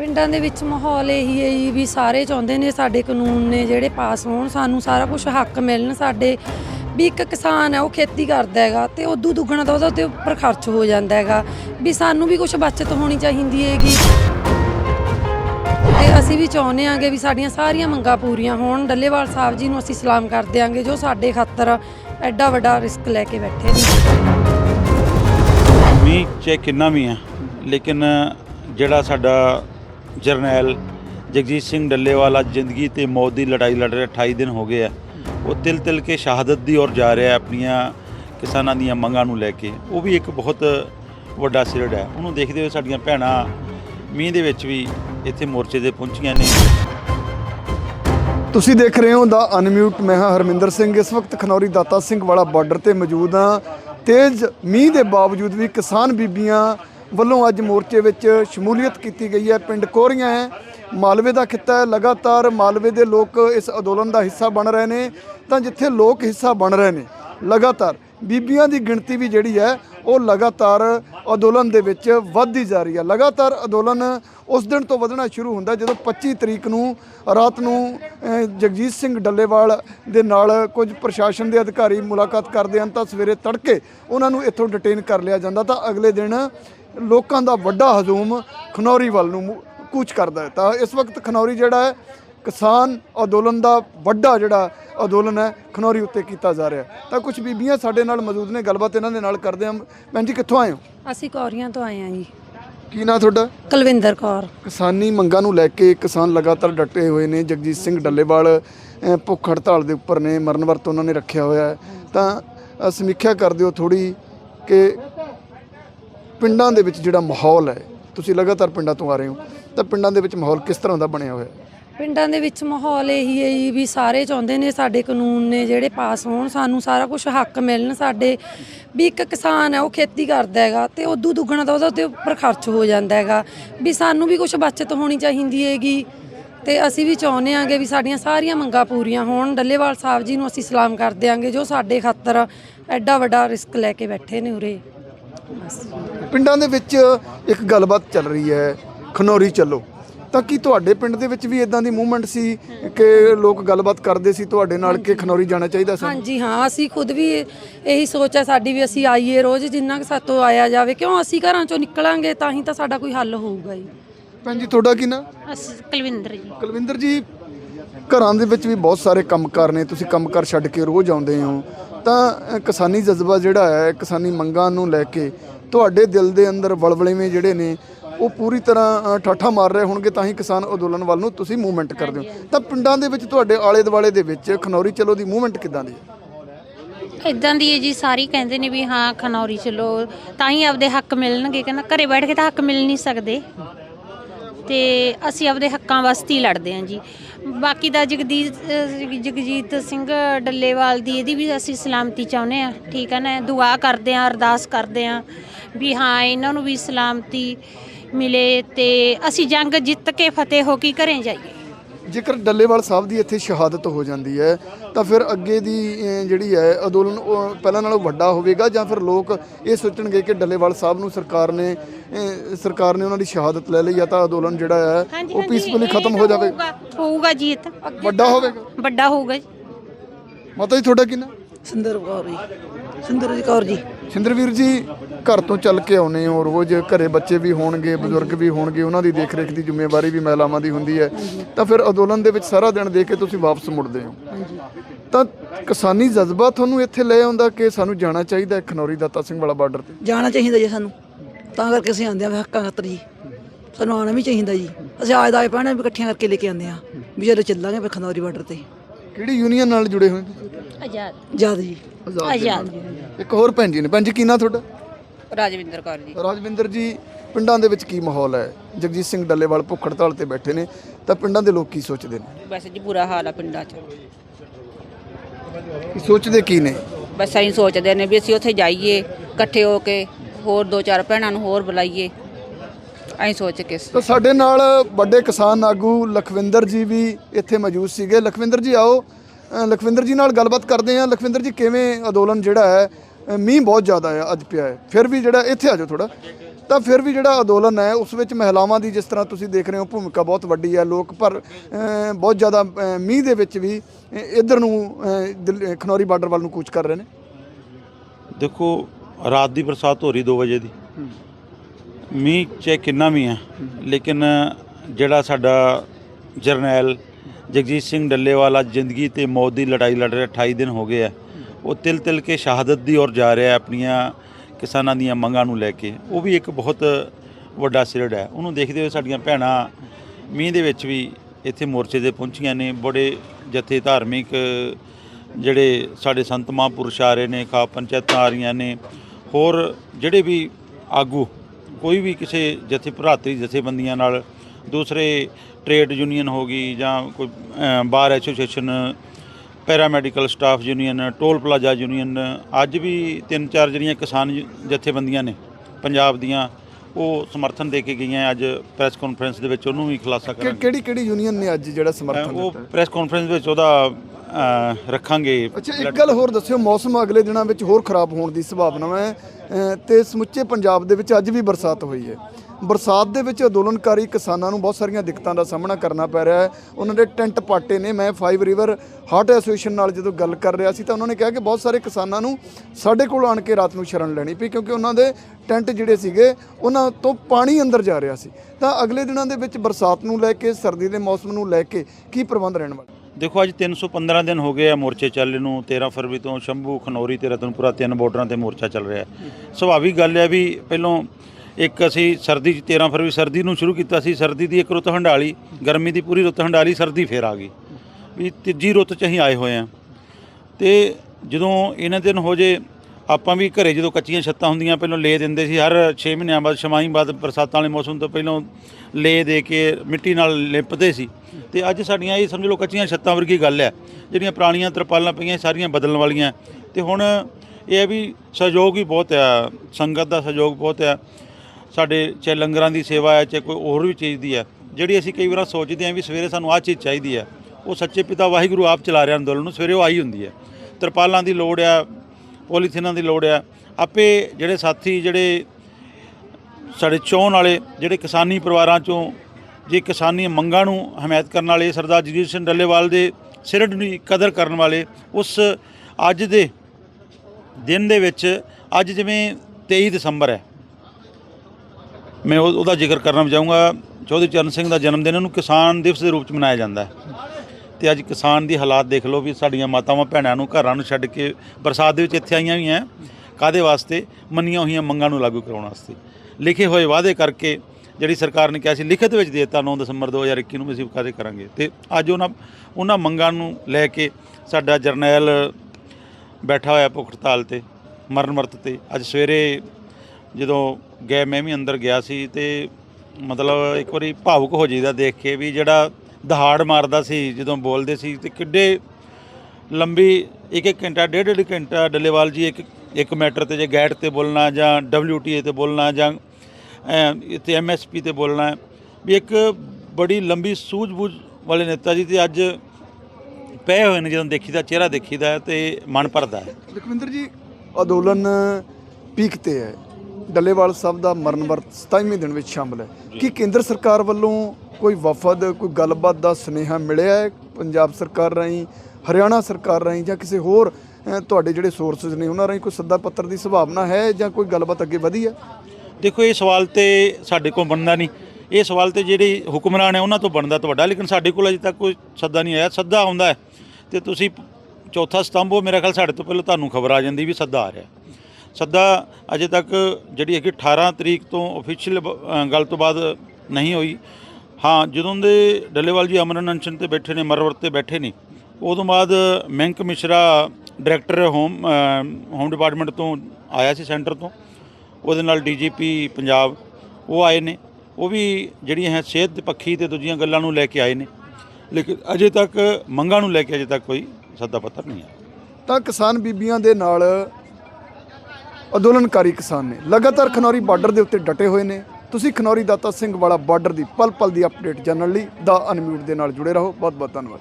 ਪਿੰਡਾਂ ਦੇ ਵਿੱਚ ਮਾਹੌਲ ਇਹੀ ਹੈ ਜੀ ਵੀ ਸਾਰੇ ਚਾਹੁੰਦੇ ਨੇ ਸਾਡੇ ਕਾਨੂੰਨ ਨੇ ਜਿਹੜੇ ਪਾਸ ਹੋਣ, ਸਾਨੂੰ ਸਾਰਾ ਕੁਝ ਹੱਕ ਮਿਲਣ ਸਾਡੇ। ਵੀ ਇੱਕ ਕਿਸਾਨ ਹੈ, ਉਹ ਖੇਤੀ ਕਰਦਾ ਹੈਗਾ ਤੇ ਉਦੋਂ ਦੁੱਗਣਾ ਤਾਂ ਉਹਦੇ ਤੇ ਉੱਪਰ ਖਰਚ ਹੋ ਜਾਂਦਾ ਹੈਗਾ। ਵੀ ਸਾਨੂੰ ਵੀ ਕੁਝ ਬਚਤ ਹੋਣੀ ਚਾਹੀਦੀ ਹੈਗੀ। ਤੇ ਅਸੀਂ ਵੀ ਚਾਹੁੰਦੇ ਆਂਗੇ ਵੀ ਸਾਡੀਆਂ ਸਾਰੀਆਂ ਮੰਗਾਂ ਪੂਰੀਆਂ ਹੋਣ। ਡੱਲੇਵਾਲ ਸਾਹਿਬ ਜੀ ਨੂੰ ਅਸੀਂ ਸਲਾਮ ਕਰਦੇ ਆਂਗੇ ਜੋ ਸਾਡੇ ਖਾਤਰ ਐਡਾ ਵੱਡਾ ਰਿਸਕ ਲੈ ਕੇ ਬੈਠੇ ਨੇ। ਮੀਂਹ ਚਾਹੇ ਕਿੰਨਾ ਵੀ ਆ ਲੇਕਿਨ ਜਿਹੜਾ ਸਾਡਾ ਜਰਨੈਲ ਜਗਜੀਤ ਸਿੰਘ ਡੱਲੇਵਾਲਾ ਜ਼ਿੰਦਗੀ ਤੇ ਮੌਤ ਦੀ ਲੜਾਈ ਲੜ ਰਿਹਾ 28 ਦਿਨ ਹੋ ਗਏ ਆ। ਉਹ ਤਿਲ ਤਿਲ ਕੇ ਸ਼ਹਾਦਤ ਦੀ ਔਰ ਜਾ ਰਿਹਾ ਆਪਣੀਆਂ ਕਿਸਾਨਾਂ ਦੀਆਂ ਮੰਗਾਂ ਨੂੰ ਲੈ ਕੇ। ਉਹ ਵੀ ਇੱਕ ਬਹੁਤ ਵੱਡਾ ਸਿਰੜ ਹੈ। ਉਹਨੂੰ ਦੇਖਦੇ ਹੋਏ ਸਾਡੀਆਂ ਭੈਣਾਂ ਮੀਂਹ ਦੇ ਵਿੱਚ ਵੀ ਇੱਥੇ ਮੋਰਚੇ 'ਤੇ ਪਹੁੰਚੀਆਂ ਨੇ। ਤੁਸੀਂ ਦੇਖ ਰਹੇ ਹੋ ਦਾ ਅਨਮਿਊਟ। ਮੈਂ ਹਾਂ ਹਰਮਿੰਦਰ ਸਿੰਘ। ਇਸ ਵਕਤ ਖਨੌਰੀ ਦਾਤਾ ਸਿੰਘ ਵਾਲਾ ਬਾਰਡਰ ਤੇ ਮੌਜੂਦ ਹਾਂ। ਤੇਜ਼ ਮੀਂਹ ਦੇ ਬਾਵਜੂਦ ਵੀ ਕਿਸਾਨ ਬੀਬੀਆਂ ਵੱਲੋਂ ਅੱਜ ਮੋਰਚੇ ਵਿੱਚ ਸ਼ਮੂਲੀਅਤ ਕੀਤੀ ਗਈ ਹੈ। ਪਿੰਡ ਕੋਰੀਆਂ ਹੈ। ਮਾਲਵੇ ਦਾ ਖਿੱਤਾ ਹੈ। ਲਗਾਤਾਰ ਮਾਲਵੇ ਦੇ ਲੋਕ ਇਸ ਅੰਦੋਲਨ ਦਾ ਹਿੱਸਾ ਬਣ ਰਹੇ ਨੇ। ਤਾਂ ਜਿੱਥੇ ਲੋਕ ਹਿੱਸਾ ਬਣ ਰਹੇ ਨੇ, ਲਗਾਤਾਰ ਬੀਬੀਆਂ ਦੀ ਗਿਣਤੀ ਵੀ ਜਿਹੜੀ ਹੈ, ਉਹ ਲਗਾਤਾਰ ਅੰਦੋਲਨ ਦੇ ਵਿੱਚ ਵੱਧਦੀ ਜਾ ਰਹੀ ਹੈ। ਲਗਾਤਾਰ ਅੰਦੋਲਨ ਉਸ ਦਿਨ ਤੋਂ ਵਧਣਾ ਸ਼ੁਰੂ ਹੁੰਦਾ ਜਦੋਂ 25 ਤਰੀਕ ਨੂੰ ਰਾਤ ਨੂੰ ਜਗਜੀਤ ਸਿੰਘ ਡੱਲੇਵਾਲ ਦੇ ਨਾਲ ਕੁਝ ਪ੍ਰਸ਼ਾਸਨ ਦੇ ਅਧਿਕਾਰੀ ਮੁਲਾਕਾਤ ਕਰਦੇ ਹਨ, ਤਾਂ ਸਵੇਰੇ ਤੜਕੇ ਉਹਨਾਂ ਨੂੰ ਇੱਥੋਂ ਡਿਟੇਨ ਕਰ ਲਿਆ ਜਾਂਦਾ। ਤਾਂ ਅਗਲੇ ਦਿਨ ਲੋਕਾਂ ਦਾ ਵੱਡਾ ਹਜੂਮ ਖਨੌਰੀ ਵੱਲ ਨੂੰ ਕੂਚ ਕਰਦਾ ਹੈ। ਤਾਂ ਇਸ ਵਕਤ ਖਨੌਰੀ ਜਿਹੜਾ ਹੈ ਕਿਸਾਨ ਅੰਦੋਲਨ ਦਾ ਵੱਡਾ ਜਿਹੜਾ ਅੰਦੋਲਨ ਹੈ ਖਨੌਰੀ ਉੱਤੇ ਕੀਤਾ ਜਾ ਰਿਹਾ ਹੈ। ਤਾਂ ਕੁਝ ਬੀਬੀਆਂ ਸਾਡੇ ਨਾਲ ਮੌਜੂਦ ਨੇ ਗੱਲਬਾਤ ਇਹਨਾਂ ਦੇ ਨਾਲ ਕਰਦੇ ਹਾਂ। ਭੈਣ ਜੀ ਕਿੱਥੋਂ ਆਏ ਹੋ? ਅਸੀਂ ਕੌਰੀਆਂ ਤੋਂ ਆਏ ਆਂ ਜੀ। ਕੀ ਨਾਂ ਤੁਹਾਡਾ? ਕੁਲਵਿੰਦਰ ਕੌਰ। ਕਿਸਾਨੀ ਮੰਗਾਂ ਨੂੰ ਲੈ ਕੇ ਕਿਸਾਨ ਲਗਾਤਾਰ ਡਟੇ ਹੋਏ ਨੇ। ਜਗਜੀਤ ਸਿੰਘ ਡੱਲੇਵਾਲ ਭੁੱਖ ਹੜਤਾਲ ਦੇ ਉੱਪਰ ਨੇ ਮਰਨ ਵਰਤ ਉਹਨਾਂ ਨੇ ਰੱਖਿਆ ਹੋਇਆ ਹੈ। ਤਾਂ ਸਮੀਖਿਆ ਕਰ ਦਿਓ ਥੋੜੀ ਕਿ ਪਿੰਡਾਂ ਦੇ ਵਿੱਚ ਜਿਹੜਾ ਮਾਹੌਲ ਹੈ, ਤੁਸੀਂ ਲਗਾਤਾਰ ਪਿੰਡਾਂ ਤੋਂ ਆ ਰਹੇ ਹੋ, ਤਾਂ ਪਿੰਡਾਂ ਦੇ ਵਿੱਚ ਮਾਹੌਲ ਕਿਸ ਤਰ੍ਹਾਂ ਦਾ ਬਣਿਆ ਹੋਇਆ? ਹੈ ਪਿੰਡਾਂ ਦੇ ਵਿੱਚ ਮਾਹੌਲ ਇਹੀ ਹੈ ਜੀ ਵੀ ਸਾਰੇ ਚਾਹੁੰਦੇ ਨੇ ਸਾਡੇ ਕਾਨੂੰਨ ਨੇ ਜਿਹੜੇ ਪਾਸ ਹੋਣ, ਸਾਨੂੰ ਸਾਰਾ ਕੁਝ ਹੱਕ ਮਿਲਣ ਸਾਡੇ, ਵੀ ਇੱਕ ਕਿਸਾਨ ਹੈ, ਉਹ ਖੇਤੀ ਕਰਦਾ ਹੈਗਾ ਤੇ ਉਦੋਂ ਦੁੱਗਣਾ ਤਾਂ ਉਹਦੇ ਤੇ ਉੱਪਰ ਖਰਚ ਹੋ ਜਾਂਦਾ ਹੈਗਾ, ਵੀ ਸਾਨੂੰ ਵੀ ਕੁਝ ਬਚਤ ਹੋਣੀ ਚਾਹੀਦੀ ਹੈਗੀ ਤੇ ਅਸੀਂ ਵੀ ਚਾਹੁੰਦੇ ਆਂਗੇ ਵੀ ਸਾਡੀਆਂ ਸਾਰੀਆਂ ਮੰਗਾਂ ਪੂਰੀਆਂ ਹੋਣ, ਡੱਲੇਵਾਲ ਸਾਹਿਬ ਜੀ ਨੂੰ ਅਸੀਂ ਸਲਾਮ ਕਰਦੇ ਆਂਗੇ ਜੋ ਸਾਡੇ ਖਾਤਰ ਐਡਾ ਵੱਡਾ ਰਿਸਕ ਲੈ ਕੇ ਬੈਠੇ ਨੇ ਉਰੇ। ਪਿੰਡਾਂ ਦੇ ਵਿੱਚ ਇੱਕ ਗੱਲਬਾਤ ਚੱਲ ਰਹੀ ਹੈ ਖਨੌਰੀ ਚੱਲੋ। ਤਾਂ ਕੀ ਤੁਹਾਡੇ ਪਿੰਡ ਦੇ ਵਿੱਚ ਵੀ ਇਦਾਂ ਦੀ ਮੂਵਮੈਂਟ ਸੀ ਕਿ ਲੋਕ ਗੱਲਬਾਤ ਕਰਦੇ ਸੀ ਤੁਹਾਡੇ ਨਾਲ ਕਿ ਖਨੌਰੀ ਜਾਣਾ ਚਾਹੀਦਾ ਸਾਨੂੰ? ਹਾਂਜੀ ਹਾਂ ਅਸੀਂ ਖੁਦ ਵੀ ਇਹੀ ਸੋਚ ਹੈ ਸਾਡੀ ਵੀ ਅਸੀਂ ਆਈਏ ਰੋਜ਼ ਜਿੰਨਾ ਕਿ ਸਾਤੋਂ ਆਇਆ ਜਾਵੇ। ਕਿਉਂ ਅਸੀਂ ਘਰਾਂ ਚੋਂ ਨਿਕਲਾਂਗੇ ਤਾਂ ਹੀ ਤਾਂ ਸਾਡਾ ਕੋਈ ਹੱਲ ਹੋਊਗਾ ਜੀ। ਭੈਣ ਜੀ ਤੁਹਾਡਾ ਕੀ ਨਾਂ? ਅਸੀਂ ਕੁਲਵਿੰਦਰ ਜੀ। ਕੁਲਵਿੰਦਰ ਜੀ ਘਰਾਂ ਦੇ ਵਿੱਚ ਵੀ ਬਹੁਤ ਸਾਰੇ ਕੰਮਕਾਰ ਨੇ ਤੁਸੀਂ ਕੰਮਕਾਰ ਛੱਡ ਕੇ ਰੋਜ਼ ਆਉਂਦੇ ਹੋ। ਤਾਂ ਕਿਸਾਨੀ ਜਜ਼ਬਾ ਜਿਹੜਾ ਹੈ ਕਿਸਾਨੀ ਮੰਗਾਂ ਨੂੰ ਲੈ ਕੇ ਤੁਹਾਡੇ ਦਿਲ ਦੇ ਅੰਦਰ ਵਲਵਲੇਵੇਂ ਜਿਹੜੇ ਨੇ ਉਹ ਪੂਰੀ ਤਰ੍ਹਾਂ ਠਾਠਾ ਮਾਰ ਰਹੇ ਹੋਣਗੇ ਤਾਂ ਹੀ ਕਿਸਾਨ ਅੰਦੋਲਨ ਵੱਲ ਨੂੰ ਤੁਸੀਂ ਮੂਵਮੈਂਟ ਕਰਦੇ ਹੋ। ਤਾਂ ਪਿੰਡਾਂ ਦੇ ਵਿੱਚ ਤੁਹਾਡੇ ਆਲੇ ਦੁਆਲੇ ਦੇ ਵਿੱਚ ਖਨੌਰੀ ਚਲੋ ਦੀ ਮੂਵਮੈਂਟ ਕਿੱਦਾਂ ਦੀ ਹੈ? ਇਦਾਂ ਦੀ ਹੈ ਜੀ ਸਾਰੀ ਕਹਿੰਦੇ ਨੇ ਵੀ ਹਾਂ ਖਨੌਰੀ ਚਲੋ ਤਾਂ ਹੀ ਆਪਦੇ ਹੱਕ ਮਿਲਣਗੇ ਕਹਿੰਦਾ ਘਰੇ ਬੈਠ ਕੇ ਤਾਂ ਹੱਕ ਮਿਲ ਨਹੀਂ ਸਕਦੇ। ਤੇ ਅਸੀਂ ਆਪਦੇ ਹੱਕਾਂ ਵਾਸਤੇ ਹੀ ਲੜਦੇ ਹਾਂ ਜੀ। ਬਾਕੀ ਦਾ ਜਗਦੀਤ ਜਗਜੀਤ ਸਿੰਘ ਡੱਲੇਵਾਲ ਦੀ ਇਹਦੀ ਵੀ ਅਸੀਂ ਸਲਾਮਤੀ ਚਾਹੁੰਦੇ ਆ ਠੀਕ ਹੈ ਨਾ? ਦੁਆ ਕਰਦੇ ਆ ਅਰਦਾਸ ਕਰਦੇ ਆ ਵੀ ਹਾਂ, ਇਹਨਾਂ ਨੂੰ ਵੀ ਸਲਾਮਤੀ ਮਿਲੇ ਤੇ ਅਸੀਂ ਜੰਗ ਜਿੱਤ ਕੇ ਫਤਿਹ ਹੋ ਕੇ ਘਰੇ ਜਾਈਏ। ਜੇਕਰ ਡੱਲੇਵਾਲ ਸਾਹਿਬ ਦੀ ਇੱਥੇ ਸ਼ਹਾਦਤ ਹੋ ਜਾਂਦੀ ਹੈ ਤਾਂ ਫਿਰ ਅੱਗੇ ਦੀ ਜਿਹੜੀ ਹੈ ਅੰਦੋਲਨ ਪਹਿਲਾਂ ਨਾਲੋਂ ਵੱਡਾ ਹੋਵੇਗਾ ਜਾਂ ਫਿਰ ਲੋਕ ਇਹ ਸੋਚਣਗੇ ਕਿ ਡੱਲੇਵਾਲ ਸਾਹਿਬ ਨੂੰ ਸਰਕਾਰ ਨੇ ਸਰਕਾਰ ਨੇ ਉਹਨਾਂ ਦੀ ਸ਼ਹਾਦਤ ਲੈ ਲਈ ਜਾਂ ਤਾਂ ਅੰਦੋਲਨ ਜਿਹੜਾ ਹੈ ਉਹ ਪੀਸਫੁਲੀ ਖਤਮ ਹੋ ਜਾਵੇਗਾ ਹੋਊਗਾ- ਜੀ ਇਹ ਤਾਂ। ਵੱਡਾ ਹੋਵੇਗਾ? ਵੱਡਾ ਹੋਊਗਾ ਜੀ। ਮਾਤਾ ਜੀ ਤੁਹਾਡਾ ਕੀ ਨਾਂ ਸਿੰਦਰ ਕੌਰ ਜੀ। ਸਿੰਦਰ ਜੀ ਕੌਰ ਜੀ। ਸਿੰਦਰਵੀਰ ਜੀ ਘਰ ਤੋਂ ਚੱਲ ਕੇ ਆਉਨੇ ਹੋ ਰੋਜ਼ ਘਰੇ ਬੱਚੇ ਵੀ ਹੋਣਗੇ ਬਜ਼ੁਰਗ ਵੀ ਹੋਣਗੇ ਉਹਨਾਂ ਦੀ ਦੇਖ-ਰੇਖ ਦੀ ਜ਼ਿੰਮੇਵਾਰੀ ਵੀ ਮਹਿਲਾਵਾਂ ਦੀ ਹੁੰਦੀ ਹੈ। ਤਾਂ ਫਿਰ ਅੰਦੋਲਨ ਦੇ ਵਿੱਚ ਸਾਰਾ ਦਿਨ ਦੇ ਕੇ ਤੁਸੀਂ ਵਾਪਸ ਮੁੜਦੇ ਹੋ। ਤਾਂ ਕਿਸਾਨੀ ਜਜ਼ਬਾ ਤੁਹਾਨੂੰ ਇੱਥੇ ਲੈ ਆਉਂਦਾ ਕਿ ਸਾਨੂੰ ਜਾਣਾ ਚਾਹੀਦਾ ਹੈ ਖਨੌਰੀ ਦਾਤਾ ਸਿੰਘ ਵਾਲਾ ਬਾਰਡਰ ਤੇ? ਜਾਣਾ ਚਾਹੀਦਾ ਜੀ ਸਾਨੂੰ। ਤਾਂ ਕਰਕੇ ਅਸੀਂ ਆਉਂਦੇ ਆ ਹੱਕਾਂ ਖਾਤਰ ਜੀ। ਸਾਨੂੰ ਆਉਣਾ ਵੀ ਚਾਹੀਦਾ ਜੀ। ਅਸੀਂ ਆਜ ਦਾ ਪੈਣਾ ਵੀ ਇਕੱਠੀਆਂ ਕਰਕੇ ਲੈ ਕੇ ਆਉਂਦੇ ਆ ਵੀ ਜਦੋਂ ਚੱਲਾਂਗੇ ਫਿਰ ਖਨੌਰੀ ਬਾਰਡਰ ਤੇ। ਕਿਹੜੀ ਯੂਨੀਅਨ ਨਾਲ ਜੁੜੇ ਹੋਏ ਆਜ਼ਾਦ। ਜਦ ਜੀ। ਆਜ਼ਾਦ। ਇੱਕ ਹੋਰ ਭੈਣ ਜੀ ਨੇ। ਭੈਣ ਜੀ ਕੀ ਨਾਂ ਤੁਹਾਡਾ? ਰਾਜਵਿੰਦਰ ਕੌਰ ਜੀ। ਰਾਜਵਿੰਦਰ ਜੀ ਪਿੰਡਾਂ ਦੇ ਵਿੱਚ ਕੀ ਮਾਹੌਲ ਹੈ? ਜਗਜੀਤ ਸਿੰਘ ਡੱਲੇਵਾਲ ਭੁੱਖ ਹੜਤਾਲ ਤੇ ਬੈਠੇ ਨੇ ਤਾਂ ਪਿੰਡਾਂ ਦੇ ਲੋਕ ਕੀ ਸੋਚਦੇ ਨੇ? ਵੈਸੇ ਜੀ ਬੁਰਾ ਹਾਲ ਆ ਪਿੰਡਾਂ 'ਚ। ਕੀ ਸੋਚਦੇ ਕੀ ਨੇ? ਬਸ ਅਸੀਂ ਸੋਚਦੇ ਨੇ ਵੀ ਅਸੀਂ ਉੱਥੇ ਜਾਈਏ ਇਕੱਠੇ ਹੋ ਕੇ ਹੋਰ ਦੋ ਚਾਰ ਭੈਣਾਂ ਨੂੰ ਹੋਰ ਬੁਲਾਈਏ। ਅਸੀਂ ਸੋਚ ਕੇ ਤਾਂ ਸਾਡੇ ਨਾਲ ਵੱਡੇ ਕਿਸਾਨ ਆਗੂ ਲਖਵਿੰਦਰ ਜੀ ਵੀ ਇੱਥੇ ਮੌਜੂਦ ਸੀਗੇ। ਲਖਵਿੰਦਰ ਜੀ ਆਓ। ਅ, ਲਖਵਿੰਦਰ ਜੀ ਨਾਲ ਗੱਲਬਾਤ ਕਰਦੇ ਹਾਂ। ਲਖਵਿੰਦਰ ਜੀ ਕਿਵੇਂ ਅੰਦੋਲਨ ਜਿਹੜਾ ਹੈ ਮੀਂਹ ਬਹੁਤ ਜ਼ਿਆਦਾ ਆ ਅੱਜ ਪਿਆ ਹੈ। ਫਿਰ ਵੀ ਜਿਹੜਾ ਇੱਥੇ ਆ ਜਾਓ ਥੋੜਾ ਤਾਂ ਫਿਰ ਵੀ ਜਿਹੜਾ ਅੰਦੋਲਨ ਹੈ ਉਸ ਵਿੱਚ ਮਹਿਲਾਵਾਂ ਦੀ ਜਿਸ ਤਰ੍ਹਾਂ ਤੁਸੀਂ ਦੇਖ ਰਹੇ ਹੋ ਭੂਮਿਕਾ ਬਹੁਤ ਵੱਡੀ ਹੈ। ਲੋਕ ਪਰ ਬਹੁਤ ਜ਼ਿਆਦਾ ਮੀਂਹ ਦੇ ਵਿੱਚ ਵੀ ਅ, ਇੱਧਰ ਨੂੰ ਦਿੱਲੀ- ਖਨੌਰੀ ਬਾਰਡਰ ਵੱਲ ਨੂੰ ਕੂਚ ਕਰ ਰਹੇ ਨੇ। ਦੇਖੋ ਰਾਤ ਦੀ ਬਰਸਾਤ ਹੋ ਰਹੀ 2 ਵਜੇ ਦੀ। ਮੀਂਹ ਚਾਹੇ ਕਿੰਨਾ ਵੀ ਹੈ। ਲੇਕਿਨ ਜਿਹੜਾ ਸਾਡਾ ਜਰਨੈਲ ਜਗਜੀਤ ਸਿੰਘ ਡੱਲੇਵਾਲਾ ਜ਼ਿੰਦਗੀ ਤੇ ਮੌਤ ਦੀ ਲੜਾਈ ਲੜ ਰਿਹਾ 28 ਦਿਨ ਹੋ ਗਏ ਆ। ਉਹ ਤਿਲ ਤਿਲ ਕੇ ਸ਼ਹਾਦਤ ਦੀ ਔਰ ਜਾ ਰਿਹਾ ਆਪਣੀਆਂ ਕਿਸਾਨਾਂ ਦੀਆਂ ਮੰਗਾਂ ਨੂੰ ਲੈ ਕੇ। ਉਹ ਵੀ ਇੱਕ ਬਹੁਤ ਵੱਡਾ ਸਿਰੜ ਹੈ। ਉਹਨੂੰ ਦੇਖਦੇ ਹੋਏ ਸਾਡੀਆਂ ਭੈਣਾਂ ਮੀਂਹ ਦੇ ਵਿੱਚ ਵੀ ਇੱਥੇ ਮੋਰਚੇ ਦੇ ਪਹੁੰਚੀਆਂ ਨੇ। ਬੜੇ ਜਥੇ ਧਾਰਮਿਕ ਜਿਹੜੇ ਸਾਡੇ ਸੰਤ ਮਹਾਂਪੁਰਸ਼ ਆ ਰਹੇ ਨੇ, ਖਾ ਪੰਚਾਇਤਾਂ ਆ ਰਹੀਆਂ ਨੇ। ਹੋਰ ਜਿਹੜੇ ਵੀ ਆਗੂ, ਕੋਈ ਵੀ ਕਿਸੇ ਜਥੇ ਭਰਾਤਰੀ ਜਥੇਬੰਦੀਆਂ ਨਾਲ, ਦੂਸਰੇ ਟ੍ਰੇਡ ਯੂਨੀਅਨ ਹੋ ਗਈ ਜਾਂ ਕੋਈ bar association paramedical staff union toll plaza union ਅੱਜ ਵੀ ਤਿੰਨ ਚਾਰ ਜਿਹੜੀਆਂ ਕਿਸਾਨ ਜਥੇਬੰਦੀਆਂ ਨੇ ਪੰਜਾਬ ਦੀਆਂ ਉਹ ਸਮਰਥਨ ਦੇ ਕੇ ਗਈਆਂ ਅੱਜ ਪ੍ਰੈਸ ਕਾਨਫਰੰਸ ਦੇ ਵਿੱਚ ਉਹਨੂੰ ਵੀ ਖੁਲਾਸਾ ਕਰਾਂਗੇ। ਕਿਹੜੀ ਕਿਹੜੀ ਯੂਨੀਅਨ ਨੇ ਅੱਜ ਜਿਹੜਾ ਸਮਰਥਨ ਉਹ ਦਿੱਤਾ? ਪ੍ਰੈਸ ਕਾਨਫਰੰਸ ਵਿੱਚ ਉਹਦਾ ਰੱਖਾਂਗੇ। ਅੱਛਾ ਇੱਕ ਗੱਲ ਹੋਰ ਦੱਸਿਓ ਮੌਸਮ ਅਗਲੇ ਦਿਨਾਂ ਵਿੱਚ ਹੋਰ ਖਰਾਬ ਹੋਣ ਦੀ ਸੰਭਾਵਨਾ ਹੈ ਤੇ ਸਮੁੱਚੇ ਪੰਜਾਬ ਦੇ ਵਿੱਚ ਅੱਜ ਵੀ ਬਰਸਾਤ ਹੋਈ ਹੈ। ਬਰਸਾਤ ਦੇ ਵਿੱਚ ਅੰਦੋਲਨਕਾਰੀ ਕਿਸਾਨਾਂ ਨੂੰ ਬਹੁਤ ਸਾਰੀਆਂ ਦਿੱਕਤਾਂ ਦਾ ਸਾਹਮਣਾ ਕਰਨਾ ਪੈ ਰਿਹਾ ਹੈ। ਉਹਨਾਂ ਦੇ ਟੈਂਟ ਪਾਟੇ ਨੇ ਮੈਂ ਫਾਈਵ ਰਿਵਰ ਹਾਰਟ ਐਸੋਸੀਏਸ਼ਨ ਨਾਲ ਜਦੋਂ ਗੱਲ ਕਰ ਰਿਹਾ ਸੀ ਤਾਂ ਉਹਨਾਂ ਨੇ ਕਿਹਾ ਕਿ ਬਹੁਤ ਸਾਰੇ ਕਿਸਾਨਾਂ ਨੂੰ ਸਾਡੇ ਕੋਲ ਆਣ ਕੇ ਰਾਤ ਨੂੰ ਸ਼ਰਨ ਲੈਣੀ ਪਈ ਕਿਉਂਕਿ ਉਹਨਾਂ ਦੇ ਟੈਂਟ ਜਿਹੜੇ ਸੀਗੇ ਉਹਨਾਂ ਤੋਂ ਪਾਣੀ ਅੰਦਰ ਜਾ ਰਿਹਾ ਸੀ। ਤਾਂ ਅਗਲੇ ਦਿਨਾਂ ਦੇ ਵਿੱਚ ਬਰਸਾਤ ਨੂੰ ਲੈ ਕੇ ਸਰਦੀ ਦੇ ਮੌਸਮ ਨੂੰ ਲੈ ਕੇ ਕੀ ਪ੍ਰਬੰਧ ਰਹਿਣ ਵਾਲੇ? ਦੇਖੋ ਅੱਜ 315 ਦਿਨ ਹੋ ਗਏ ਆ ਮੋਰਚੇ ਚੱਲੇ ਨੂੰ। 13 ਫਰਵਰੀ ਤੋਂ ਸ਼ੰਭੂ ਖਨੌਰੀ ਤੇ ਰਤਨਪੁਰਾ ਤਿੰਨ ਬਾਰਡਰਾਂ ਤੇ ਮੋਰਚਾ ਚੱਲ ਰਿਹਾ ਹੈ। ਸੁਭਾਵਿਕ ਗੱਲ ਹੈ ਵੀ ਪਹਿਲੋਂ ਇੱਕ ਅਸੀਂ ਸਰਦੀ 'ਚ 13 ਫਰਵਰੀ ਸਰਦੀ ਨੂੰ ਸ਼ੁਰੂ ਕੀਤਾ ਸੀ, ਸਰਦੀ ਦੀ ਇੱਕ ਰੁੱਤ ਹੰਡਾਲੀ, ਗਰਮੀ ਦੀ ਪੂਰੀ ਰੁੱਤ ਹੰਡਾਲੀ, ਸਰਦੀ ਫੇਰ ਆ ਗਈ। ਵੀ ਤੀਜੀ ਰੁੱਤ 'ਚ ਅਸੀਂ ਆਏ ਹੋਏ ਆ ਤੇ ਜਦੋਂ ਇਹਨਾਂ ਦਿਨ ਹੋ ਜੇ ਆਪਾਂ ਵੀ ਘਰੇ ਜਦੋਂ ਕੱਚੀਆਂ ਛੱਤਾਂ ਹੁੰਦੀਆਂ, ਪਹਿਲਾਂ ਲੇ ਦਿੰਦੇ ਸੀ, ਹਰ 6 ਮਹੀਨਿਆਂ ਬਾਅਦ ਛਮਾਈ ਬਾਅਦ ਬਰਸਾਤਾਂ ਵਾਲੇ ਮੌਸਮ ਤੋਂ ਪਹਿਲਾਂ ਲੇ ਦੇ ਕੇ ਮਿੱਟੀ ਨਾਲ ਲਿਪਦੇ ਸੀ। ਤੇ ਅੱਜ ਸਾਡੀਆਂ ਇਹ ਸਮਝ ਲਓ ਕੱਚੀਆਂ ਛੱਤਾਂ ਵਰਗੀ ਗੱਲ ਹੈ, ਜਿਹੜੀਆਂ ਪੁਰਾਣੀਆਂ ਤਰਪਾਲਾਂ ਪਈਆਂ, ਸਾਰੀਆਂ ਬਦਲਣ ਵਾਲੀਆਂ। ਤੇ ਹੁਣ ਇਹ ਹੈ ਵੀ ਸਹਿਯੋਗ ਹੀ ਬਹੁਤ ਆ ਸੰਗਤ ਦਾ ਸਹਿਯੋਗ ਬਹੁਤ ਆ ਸਾਡੇ ਚਾਹੇ ਲੰਗਰਾਂ ਦੀ ਸੇਵਾ ਹੈ, ਚਾਹੇ ਕੋਈ ਹੋਰ ਵੀ ਚੀਜ਼ ਦੀ ਹੈ, ਜਿਹੜੀ ਅਸੀਂ ਕਈ ਵਾਰ ਸੋਚਦੇ ਹਾਂ ਵੀ ਸਵੇਰੇ ਸਾਨੂੰ ਆਹ ਚੀਜ਼ ਚਾਹੀਦੀ ਹੈ, ਉਹ ਸੱਚੇ ਪਿਤਾ ਵਾਹਿਗੁਰੂ ਆਪ ਚਲਾ ਰਿਹਾ ਅੰਦੋਲਨ ਨੂੰ, ਸਵੇਰੇ ਉਹ ਆਈ ਹੁੰਦੀ ਹੈ। ਤਰਪਾਲਾਂ ਦੀ ਲੋੜ ਆ ਪੋਲੀਥੀਨਾਂ ਦੀ ਲੋੜ ਆ ਆਪੇ ਜਿਹੜੇ ਸਾਥੀ, ਜਿਹੜੇ ਸਾਡੇ ਚੋਣ ਵਾਲੇ, ਜਿਹੜੇ ਕਿਸਾਨੀ ਪਰਿਵਾਰਾਂ ਚੋਂ, ਜੇ ਕਿਸਾਨੀ ਮੰਗਾਂ ਨੂੰ ਹਮਾਇਤ ਕਰਨ ਵਾਲੇ, ਸਰਦਾਰ ਜਗਜੀਤ ਸਿੰਘ ਡੱਲੇਵਾਲ ਦੇ ਸਿਰੜ ਦੀ ਕਦਰ ਕਰਨ ਵਾਲੇ, ਉਸ ਅੱਜ ਦੇ ਦਿਨ ਦੇ ਵਿੱਚ, ਅੱਜ ਜਿਵੇਂ 23 ਦਸੰਬਰ ਹੈ ਮੈਂ ਉਹ- ਉਹਦਾ ਜ਼ਿਕਰ ਕਰਨਾ ਚਾਹੂੰਗਾ ਚੌਧਰੀ ਚਰਨ ਸਿੰਘ ਦਾ ਜਨਮ ਦਿਨ ਉਹਨੂੰ ਕਿਸਾਨ ਦਿਵਸ ਦੇ ਰੂਪ ਚ ਮਨਾਇਆ ਜਾਂਦਾ ਹੈ। ਤੇ ਅੱਜ ਕਿਸਾਨ ਦੀ ਹਾਲਾਤ ਦੇਖ ਲਓ ਵੀ ਸਾਡੀਆਂ ਮਾਤਾਵਾਂ ਭੈਣਾਂ ਨੂੰ ਘਰਾਂ ਨੂੰ ਛੱਡ ਕੇ ਬਰਸਾਤ ਦੇ ਵਿੱਚ ਇੱਥੇ ਆਈਆਂ ਵੀ ਹੈ। ਕਾਦੇ ਵਾਸਤੇ? ਮੰਨੀਆਂ ਹੋਈਆਂ ਮੰਗਾਂ ਨੂੰ ਲਾਗੂ ਕਰਾਉਣ ਵਾਸਤੇ। ਲਿਖੇ ਹੋਏ ਵਾਅਦੇ ਕਰਕੇ ਜਿਹੜੀ ਸਰਕਾਰ ਨੇ ਕਿਹਾ ਸੀ, ਲਿਖਤ ਵਿੱਚ ਦੇ ਦਿੱਤਾ 9 ਦਸੰਬਰ 2021 ਨੂੰ ਵੀ ਅਸੀਂ ਕਾਦੇ ਕਰਾਂਗੇ। ਤੇ ਅੱਜ ਉਹਨਾਂ ਉਹਨਾਂ ਮੰਗਾਂ ਨੂੰ ਲੈ ਕੇ ਸਾਡਾ ਜਰਨੈਲ ਬੈਠਾ ਹੋਇਆ ਭੁੱਖ ਹੜਤਾਲ ਤੇ, ਮਰਨ ਵਰਤ ਤੇ, ਅੱਜ ਸਵੇਰੇ ਜਦੋਂ ਗਏ ਮੈਂ ਵੀ ਅੰਦਰ ਗਿਆ ਸੀ ਤੇ ਮਤਲਬ ਇੱਕ ਵਾਰੀ ਭਾਵੁਕ ਹੋ ਜਾਈਦਾ ਦੇਖ ਕੇ ਵੀ ਜਿਹੜਾ ਦਹਾੜ ਮਾਰਦਾ ਸੀ ਜਦੋਂ ਬੋਲਦੇ ਸੀ ਤੇ ਕਿੱਡੇ ਲੰਬੀ ਇੱਕ ਇੱਕ ਘੰਟਾ ਡੇਢ ਡੇਢ ਘੰਟਾ ਡੱਲੇਵਾਲ ਜੀ ਇੱਕ ਇੱਕ ਮੈਟਰ ਤੇ ਜੇ ਗੈਟ ਤੇ ਬੋਲਣਾ ਜਾਂ ਡਬਲਯੂਟੀਏ ਤੇ ਬੋਲਣਾ ਜਾਂ ਅਮ, ਇੱਥੇ ਐਮਐਸਪੀ ਤੇ ਬੋਲਣਾ ਵੀ ਇੱਕ ਬੜੀ ਲੰਬੀ ਸੂਝ-ਬੂਝ ਵਾਲੇ ਨੇਤਾ ਜੀ ਤੇ ਅੱਜ ਪਏ ਹੋਏ ਨੇ ਜਦੋਂ ਦੇਖੀਦਾ ਚਿਹਰਾ ਦੇਖੀਦਾ ਹੈ ਤੇ ਮਨ ਭਰਦਾ ਹੈ। ਲਖਵਿੰਦਰ ਜੀ ਅੰਦੋਲਨ ਪੀਕ ਤੇ ਹੈ। ਡੱਲੇਵਾਲ ਸਾਹਿਬ ਦਾ ਮਰਨ ਵਰਤ 27ਵੇਂ ਦਿਨ ਵਿੱਚ ਸ਼ਾਮਲ ਹੈ। ਕੀ ਕੇਂਦਰ ਸਰਕਾਰ ਵੱਲੋਂ ਕੋਈ ਵਫਦ ਕੋਈ ਗੱਲਬਾਤ ਦਾ ਸੁਨੇਹਾ ਮਿਲਿਆ ਹੈ ਪੰਜਾਬ ਸਰਕਾਰ ਰਾਹੀਂ ਹਰਿਆਣਾ ਸਰਕਾਰ ਰਾਹੀਂ ਜਾਂ ਕਿਸੇ ਹੋਰ ਅ, ਤੁਹਾਡੇ ਜਿਹੜੇ ਸੋਰਸਸ ਨੇ ਉਹਨਾਂ ਰਾਹੀਂ ਕੋਈ ਸੱਦਾ ਪੱਤਰ ਦੀ ਸੰਭਾਵਨਾ ਹੈ ਜਾਂ ਕੋਈ ਗੱਲਬਾਤ ਅੱਗੇ ਵਧੀ ਹੈ? ਦੇਖੋ ਇਹ ਸਵਾਲ ਤੇ ਸਾਡੇ ਕੋਲ ਬਣਦਾ ਨਹੀਂ। ਇਹ ਸਵਾਲ ਤੇ ਜਿਹੜੇ ਹੁਕਮਰਾਨ ਹੈ ਉਹਨਾਂ ਤੋਂ ਬਣਦਾ ਤੁਹਾਡਾ ਲੇਕਿਨ ਸਾਡੇ ਕੋਲ ਅਜੇ ਤੱਕ ਕੋਈ ਸੱਦਾ ਨਹੀਂ ਆਇਆ। ਸੱਦਾ ਆਉਂਦਾ ਹੈ ਤੇ ਤੁਸੀਂ ਚੌਥਾ ਸਤੰਭ ਉਹ ਮੇਰਾ ਖਿਆਲ ਸਾਡੇ ਤੋਂ ਪਹਿਲਾਂ ਤੁਹਾਨੂੰ ਖਬਰ ਆ ਜਾਂਦੀ ਵੀ ਸੱਦਾ ਆ ਰਿਹਾ ਸੱਦਾ ਅਜੇ ਤੱਕ ਜਿਹੜੀ ਹੈਗੀ 18 ਤਰੀਕ ਤੋਂ ਅਫੀਸ਼ੀਅਲ ਗੱਲ ਤੋਂ ਬਾਅਦ ਨਹੀਂ ਹੋਈ। ਹਾਂ, ਜਦੋਂ ਦੇ ਡੱਲੇਵਾਲ ਜੀ ਅਮਰਨ ਅਨਸ਼ਨ ਤੇ ਬੈਠੇ ਨੇ ਮਰਵਰ ਤੇ ਬੈਠੇ ਨੇ, ਉਦੋਂ ਬਾਅਦ Mahink Mishra director home home department ਤੋਂ ਆਇਆ ਸੀ ਸੈਂਟਰ ਤੋਂ। ਉਹਦੇ ਨਾਲ ਡੀਜੀਪੀ ਪੰਜਾਬ, ਉਹ ਆਏ ਨੇ। ਉਹ ਵੀ ਜਿਹੜੀਆਂ ਹੈ ਸਿਹਤ ਦੇ ਪੱਖੀ ਤੇ ਦੂਜੀਆਂ ਗੱਲਾਂ ਨੂੰ ਲੈ ਕੇ ਆਏ ਨੇ। ਲੇਕਿਨ ਅਜੇ ਤੱਕ ਮੰਗਾਂ ਨੂੰ ਲੈ ਕੇ ਅਜੇ ਤੱਕ ਕੋਈ ਸੱਦਾ ਪੱਤਰ ਨਹੀਂ ਆਇਆ। ਤਾਂ ਕਿਸਾਨ ਬੀਬੀਆਂ ਦੇ ਨਾਲ ਅੰਦੋਲਨਕਾਰੀ ਕਿਸਾਨ ਨੇ ਲਗਾਤਾਰ ਖਨੌਰੀ ਬਾਰਡਰ ਦੇ ਉੱਤੇ ਡਟੇ ਹੋਏ ਨੇ। ਤੁਸੀਂ ਖਨੌਰੀ ਦਾਤਾ ਸਿੰਘ ਵਾਲਾ ਬਾਰਡਰ ਦੀ ਪਲ ਪਲ ਦੀ ਅਪਡੇਟ ਜਾਣਨ ਲਈ ਦਾ ਅਨਮਿਊਟ ਦੇ ਨਾਲ ਜੁੜੇ ਰਹੋ। ਬਹੁਤ ਬਹੁਤ ਧੰਨਵਾਦ।